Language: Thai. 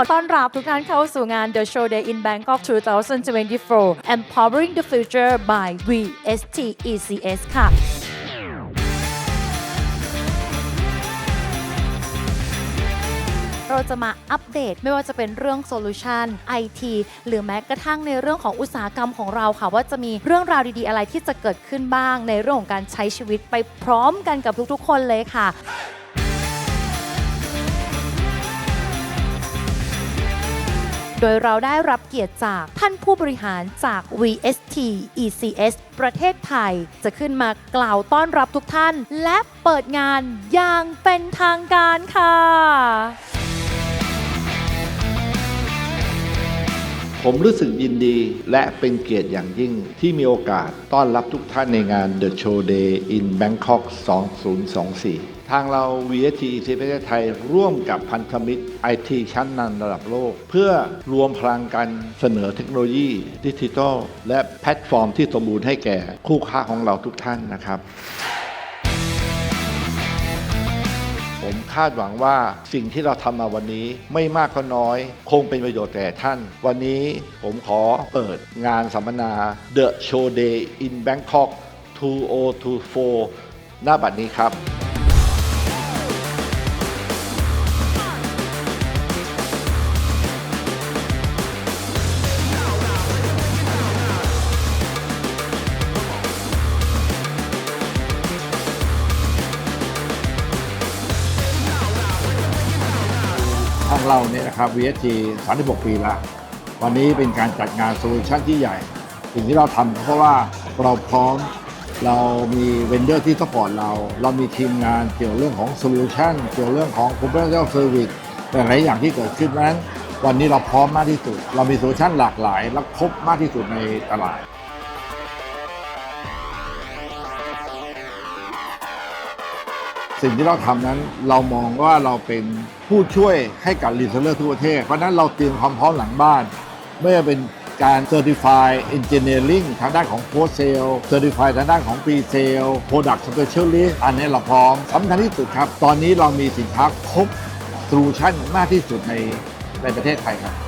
ขอต้อนรับทุกท่านเข้าสู่งาน The Show Day in Bangkok 2024 Empowering the Future by VST ECS ค่ะเราจะมาอัปเดตไม่ว่าจะเป็นเรื่องโซลูชัน IT หรือแม้กระทั่งในเรื่องของอุตสาหกรรมของเราค่ะ ว่าจะมีเรื่องราวดีๆ อะไรที่จะเกิดขึ้นบ้าง ในเรื่องของการใช้ชีวิตไปพร้อมกันกับทุกๆ คนเลยค่ะ โดยเราได้รับเกียรติจากท่านผู้บริหารจาก VST ECS ประเทศไทย จะขึ้นมากล่าวต้อนรับทุกท่าน และเปิดงานอย่างเป็นทางการค่ะ ผมรู้สึกยินดีและเป็นเกียรติอย่างยิ่งที่มีโอกาสต้อนรับทุกท่านในงาน The Show Day in Bangkok 2024 ทางเรา VST ทีประเทศไทย ร่วมกับพันธมิตร IT ชั้นนำระดับโลก เพื่อรวมพลังกันเสนอเทคโนโลยีดิจิทัล และแพลตฟอร์มที่สมบูรณ์ให้แก่คู่ค้าของเราทุกท่านนะครับผมคาดหวังว่าสิ่งที่เราทำมาวันนี้ไม่มากก็น้อย คงเป็นประโยชน์แก่ท่าน วันนี้ผมขอเปิดงานสัมมนา The Show Day in Bangkok 2024 หน้าบัดนี้ครับ ทางเราเนี่ยนะครับ VSG 36 ปีละวันนี้เป็นการจัดงานโซลูชันที่ใหญ่ สิ่งที่เราทำเพราะว่าเราพร้อมเรามีเวนเดอร์ที่สปอร์ตเรา เรามีทีมงานเกี่ยวเรื่องของโซลูชันเกี่ยวเรื่องของ professional service แต่หลายอย่างที่เกิดขึ้นนั้น วันนี้เราพร้อมมากที่สุด เรามีโซลูชันหลากหลาย และครบมากที่สุดในตลาด สิ่งที่เราทำนั้น เรามองว่าเราเป็นผู้ช่วยให้กับรีเซลเลอร์ทั่วประเทศ เพราะนั้นเราเตรียมความพร้อมหลังบ้านไม่ว่าเป็นการ Certify Engineering ทางด้านของ Post Sale Certify ทางด้านของ Pre Sale Product Specialist อันนี้เราพร้อมสำคัญที่สุดครับ ตอนนี้เรามีสินค้าครบ Solution มากที่สุดในในประเทศไทยครับ